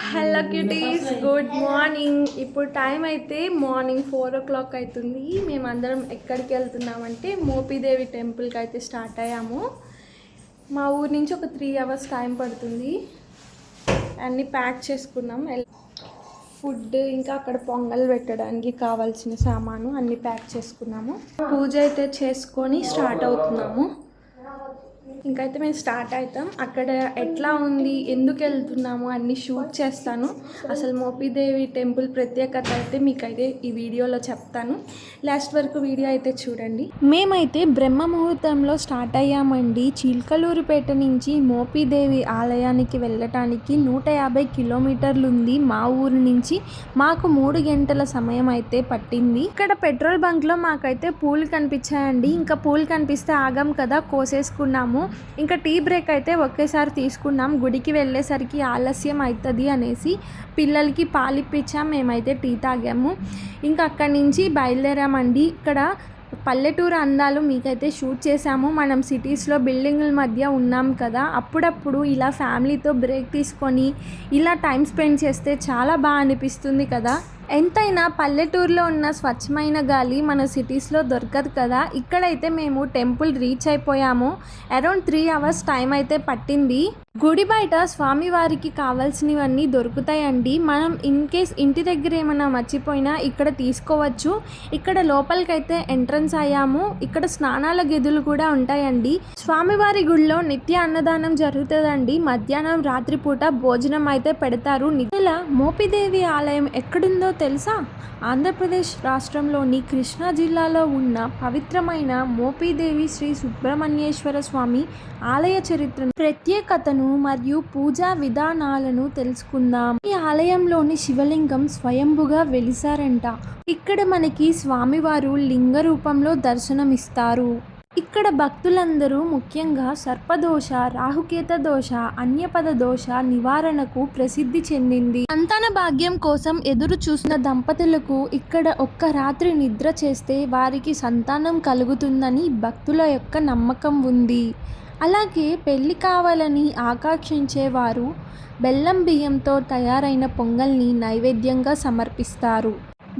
Hello cuties good morning ఇప్పుడు time అయితే morning four o'clock అవుతుంది. మేమందరం ఎక్కడికి వెళ్తున్నామంటే మోపిదేవి టెంపుల్కి అయితే స్టార్ట్ అయ్యాము. మా ఊరి నుంచి ఒక త్రీ అవర్స్ టైం పడుతుంది. అన్నీ ప్యాక్ చేసుకున్నాం. ఎల్- ఫుడ్ ఇంకా అక్కడ పొంగల్ పెట్టడానికి కావాల్సిన సామాను అన్నీ ప్యాక్ చేసుకున్నాము. పూజ అయితే చేసుకొని స్టార్ట్ అవుతున్నాము. ఇంకైతే మేము స్టార్ట్ అవుతాం. అక్కడ ఎట్లా ఉంది ఎందుకు వెళ్తున్నాము అన్ని షూట్ చేస్తాను. అసలు మోపిదేవి టెంపుల్ ప్రత్యేకత అయితే మీకైతే ఈ వీడియోలో చెప్తాను. లాస్ట్ వరకు వీడియో అయితే చూడండి. మేమైతే బ్రహ్మ ముహూర్తంలో స్టార్ట్ అయ్యామండి. చిల్కలూరుపేట నుంచి మోపిదేవి ఆలయానికి వెళ్ళటానికి నూట యాభై కిలోమీటర్లు ఉంది. మా ఊరు నుంచి మాకు మూడు గంటల సమయం అయితే పట్టింది. ఇక్కడ పెట్రోల్ బంక్లో మాకైతే పూలు కనిపించాయండి. ఇంకా పూలు కనిపిస్తే ఆగం కదా కోసేసుకున్నాము. ఇంకా టీ బ్రేక్ అయితే ఒకేసారి తీసుకున్నాం. గుడికి వెళ్ళేసరికి ఆలస్యం అవుతుంది అనేసి పిల్లలకి పాలిప్పించాం మేమైతే టీ తాగాము. ఇంకా అక్కడి నుంచి బయలుదేరామండి. ఇక్కడ పల్లెటూరు అందాలు మీకైతే షూట్ చేసాము మనం సిటీస్లో బిల్డింగుల మధ్య ఉన్నాం కదా. అప్పుడప్పుడు ఇలా ఫ్యామిలీతో బ్రేక్ తీసుకొని ఇలా టైం స్పెండ్ చేస్తే చాలా బాగా అనిపిస్తుంది కదా. ఎంతైనా పల్లెటూరులో ఉన్న స్వచ్ఛమైన గాలి మన సిటీస్లో దొరకదు కదా. ఇక్కడైతే మేము టెంపుల్ రీచ్ అయిపోయాము. అరౌండ్ త్రీ అవర్స్ టైం అయితే పట్టింది. గుడి బయట స్వామివారికి కావాల్సినవన్నీ దొరుకుతాయండి. మనం ఇన్ కేస్ ఇంటి దగ్గర ఏమైనా మర్చిపోయినా ఇక్కడ తీసుకోవచ్చు. ఇక్కడ లోపలికైతే ఎంట్రన్స్ అయ్యాము. ఇక్కడ స్నానాల గదులు కూడా ఉంటాయండి. స్వామివారి గుడిలో నిత్య అన్నదానం జరుగుతుందండి. మధ్యాహ్నం రాత్రిపూట భోజనం అయితే పెడతారు. ఇలా మోపిదేవి ఆలయం ఎక్కడుందో తెలుసా? ఆంధ్రప్రదేశ్ రాష్ట్రంలోని కృష్ణా జిల్లాలో ఉన్న పవిత్రమైన మోపిదేవి శ్రీ సుబ్రహ్మణ్యేశ్వర స్వామి ఆలయ చరిత్రను ప్రత్యేకతను మరియు పూజా విధానాలను తెలుసుకుందాం. ఈ ఆలయంలోని శివలింగం స్వయంభుగా వెలిసారంట ఇక్కడ మనకి స్వామివారు లింగ రూపంలో దర్శనమిస్తారు. ఇక్కడ భక్తులందరూ ముఖ్యంగా సర్పదోష రాహుకేత దోష అన్యపద దోష నివారణకు ప్రసిద్ధి చెందింది. సంతాన భాగ్యం కోసం ఎదురు చూసిన దంపతులకు ఇక్కడ ఒక్క రాత్రి నిద్ర చేస్తే వారికి సంతానం కలుగుతుందని భక్తుల యొక్క నమ్మకం ఉంది. అలాగే పెళ్ళి కావాలని ఆకాంక్షించేవారు బెల్లం బియ్యంతో తయారైన పొంగల్ని నైవేద్యంగా సమర్పిస్తారు.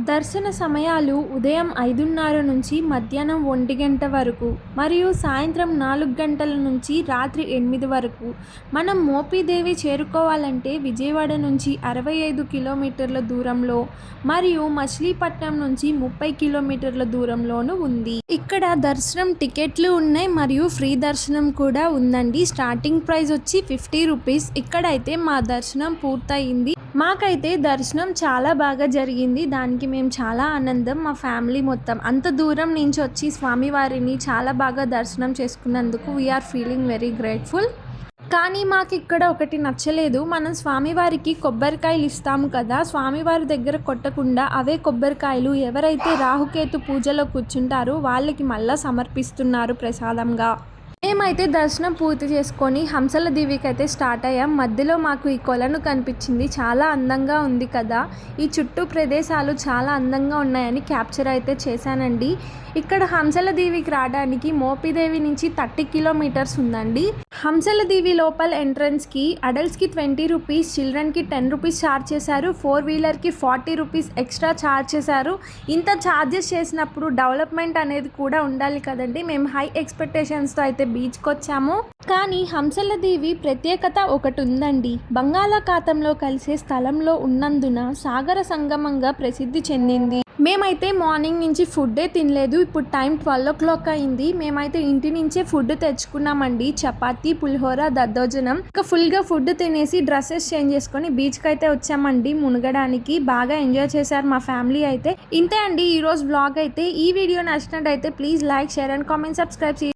దర్శన సమయాలు ఉదయం ఐదున్నర నుంచి మధ్యాహ్నం ఒంటి గంట వరకు మరియు సాయంత్రం నాలుగు గంటల నుంచి రాత్రి ఎనిమిది వరకు. మనం మోపిదేవి చేరుకోవాలంటే విజయవాడ నుంచి అరవై ఐదు కిలోమీటర్ల దూరంలో మరియు మచిలీపట్నం నుంచి ముప్పై కిలోమీటర్ల దూరంలోనూ ఉంది. ఇక్కడ దర్శనం టికెట్లు ఉన్నాయి మరియు ఫ్రీ దర్శనం కూడా ఉందండి. స్టార్టింగ్ ప్రైస్ వచ్చి ఫిఫ్టీ రూపీస్. ఇక్కడైతే మా దర్శనం పూర్తయింది. మాకైతే దర్శనం చాలా బాగా జరిగింది. దానికి మేము చాలా ఆనందం. మా ఫ్యామిలీ మొత్తం అంత దూరం నుంచి వచ్చి స్వామివారిని చాలా బాగా దర్శనం చేసుకున్నందుకు వీఆర్ ఫీలింగ్ వెరీ గ్రేట్ఫుల్ కానీ మాకు ఇక్కడ ఒకటి నచ్చలేదు. మనం స్వామివారికి కొబ్బరికాయలు ఇస్తాము కదా స్వామివారి దగ్గర కొట్టకుండా అవే కొబ్బరికాయలు ఎవరైతే రాహుకేతు పూజలో కూర్చుంటారో వాళ్ళకి మళ్ళీ సమర్పిస్తున్నారు ప్రసాదంగా. మేమైతే దర్శనం పూర్తి చేసుకొని హంసల దీవికి అయితే స్టార్ట్ అయ్యాం. మధ్యలో మాకు ఈ కొలను కనిపించింది. చాలా అందంగా ఉంది కదా. ఈ చుట్టూ ప్రదేశాలు చాలా అందంగా ఉన్నాయని క్యాప్చర్ అయితే చేశానండి. ఇక్కడ హంసల దీవికి రావడానికి మోపిదేవి నుంచి థర్టీ కిలోమీటర్స్ ఉందండి. హంసల దీవి లోపల ఎంట్రన్స్కి అడల్ట్స్కి ట్వంటీ రూపీస్ చిల్డ్రన్కి టెన్ రూపీస్ ఛార్జ్ చేశారు. ఫోర్ వీలర్కి ఫార్టీ రూపీస్ ఎక్స్ట్రా ఛార్జ్ చేశారు. ఇంత ఛార్జెస్ చేసినప్పుడు డెవలప్మెంట్ అనేది కూడా ఉండాలి కదండి. మేము హై ఎక్స్పెక్టేషన్స్తో అయితే బీచ్కి వచ్చాము కానీ హంసల దీవి ప్రత్యేకత ఒకటి ఉందండి. బంగాళాఖాతంలో కలిసే స్థలంలో ఉన్నందున సాగర సంగమంగా ప్రసిద్ధి చెందింది. మేమైతే మార్నింగ్ నుంచి ఫుడ్డే తినలేదు. ఇప్పుడు టైం ట్వెల్వ్ ఓ క్లాక్ అయింది. మేమైతే ఇంటి నుంచే ఫుడ్ తెచ్చుకున్నామండి. చపాతీ పులిహోర దద్దోజనం. ఇంకా ఫుల్గా ఫుడ్ తినేసి డ్రెస్సెస్ చేంజ్ చేసుకొని బీచ్కి అయితే వచ్చామండి మునగడానికి. బాగా ఎంజాయ్ చేశారు మా ఫ్యామిలీ అయితే. ఇంతే అండి ఈరోజు బ్లాగ్ అయితే. ఈ వీడియో నచ్చినట్టయితే please like share and comment. Subscribe